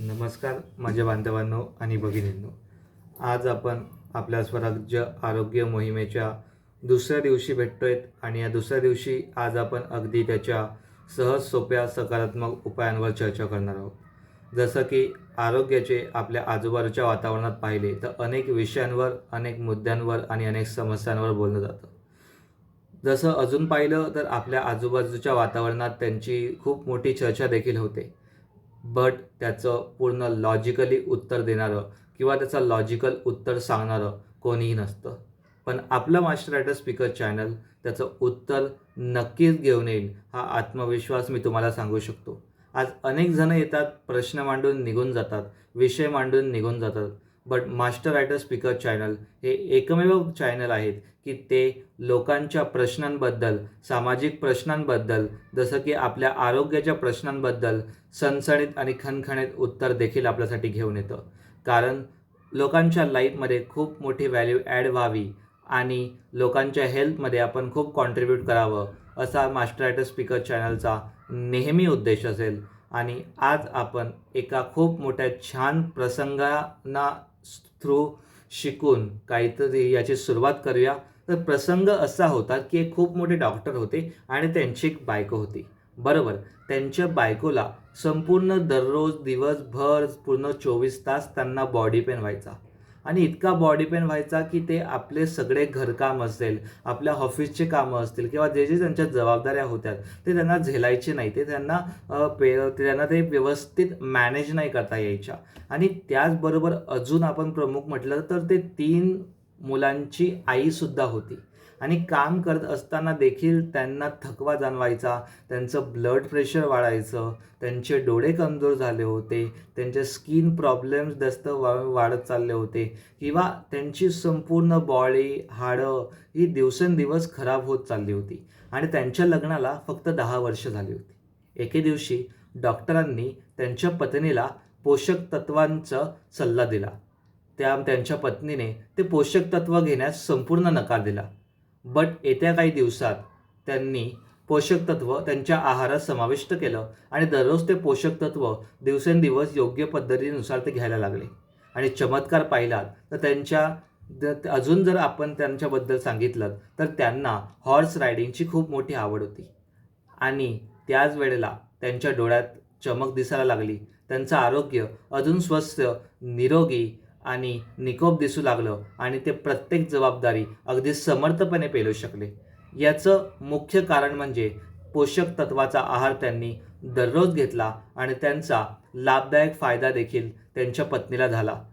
नमस्कार माझ्या बांधवांनो आणि भगिनींनो. आज आपण आपल्या स्वराज्य आरोग्य मोहिमेच्या दुसऱ्या दिवशी भेटतोय आणि या दुसऱ्या दिवशी आज आपण अगदी त्याच्या सहज सोप्या सकारात्मक उपायांवर चर्चा करणार आहोत. जसं की आरोग्याचे आपल्या आजूबाजूच्या वातावरणात पाहिले तर अनेक विषयांवर अनेक मुद्द्यांवर आणि अनेक समस्यांवर बोललं जातं. जसं अजून पाहिलं तर आपल्या आजूबाजूच्या वातावरणात त्यांची खूप मोठी चर्चा देखील होते. बट त्याचं पूर्ण लॉजिकली उत्तर देणारं किंवा त्याचं लॉजिकल उत्तर सांगणारं कोणीही नसतं. पण आपलं मास्टर रायटर स्पीकर चॅनल त्याचं उत्तर नक्कीच घेऊन येईल हा आत्मविश्वास मी तुम्हाला सांगू शकतो. आज अनेक जण येतात प्रश्न मांडून निघून जातात विषय मांडून निघून जातात but master writer speaker channel हे एकमेव चॅनल आहेत की ते लोकांच्या प्रश्नांबद्दल सामाजिक प्रश्नांबद्दल जसं की आपल्या आरोग्याच्या प्रश्नांबद्दल सणसणीत आणि खणखणीत उत्तर देखील आपल्यासाठी घेऊन येतं. कारण लोकांच्या लाईफमध्ये खूप मोठी व्हॅल्यू ॲड व्हावी आणि लोकांच्या हेल्थमध्ये आपण खूप कॉन्ट्रीब्यूट करावं असा मास्टर रायटर स्पीकर चॅनलचा नेहमी उद्देश असेल. आणि आज आपण एका खूप मोठ्या छान प्रसंगांना थ्रू शिकून काहीतरी याची सुरुवात करूया. तर प्रसंग असा होता की एक खूप मोठे डॉक्टर होते आणि त्यांची एक बायको होती. बरोबर? त्यांच्या बायकोला संपूर्ण दररोज दिवसभर पूर्ण चोवीस तास त्यांना बॉडी पेन व्हायचा. आणि इतका बॉडी पेन व्हायचा की ते आपले सगळे घरकाम असेल आपल्या ऑफिसचे कामं असतील किंवा जे जे त्यांच्या जबाबदाऱ्या होत्या ते त्यांना झेलायचे नाही. ते त्यांना पे त्यांना ते व्यवस्थित मॅनेज नाही करता यायच्या. आणि त्याचबरोबर अजून आपण प्रमुख म्हटलं तर ते तीन मुलांची आईसुद्धा होती. आणि काम करत असताना देखील त्यांना थकवा जाणवायचा त्यांचं ब्लड प्रेशर वाढायचं त्यांचे डोळे कमजोर झाले होते त्यांचे स्किन प्रॉब्लेम्स जास्त वा वाढत चालले होते किंवा त्यांची संपूर्ण बॉडी हाडं ही दिवसेंदिवस खराब होत चालली होती आणि त्यांच्या लग्नाला फक्त दहा वर्ष झाली होती. एके दिवशी डॉक्टरांनी त्यांच्या पत्नीला पोषक तत्वांचा सल्ला दिला. त्या त्यांच्या पत्नीने ते पोषक तत्व घेण्यास संपूर्ण नकार दिला. बट येत्या काही दिवसात त्यांनी पोषक तत्व त्यांच्या आहारात समाविष्ट केलं आणि दररोज ते पोषक तत्व दिवसेंदिवस योग्य पद्धतीनुसार ते घ्यायला लागले. आणि चमत्कार पाहिलात तर त्यांच्या अजून जर आपण त्यांच्याबद्दल सांगितलं तर त्यांना हॉर्स रायडिंगची खूप मोठी आवड होती. आणि त्याच वेळेला त्यांच्या डोळ्यात चमक दिसायला लागली. त्यांचं आरोग्य अजून स्वस्थ निरोगी आणि निकोप दिसू लागलं आणि ते प्रत्येक जबाबदारी अगदी समर्थपणे पेलू शकले. याचं मुख्य कारण म्हणजे पोषक तत्वाचा आहार त्यांनी दररोज घेतला आणि त्यांचा लाभदायक फायदा देखील त्यांच्या पत्नीला झाला.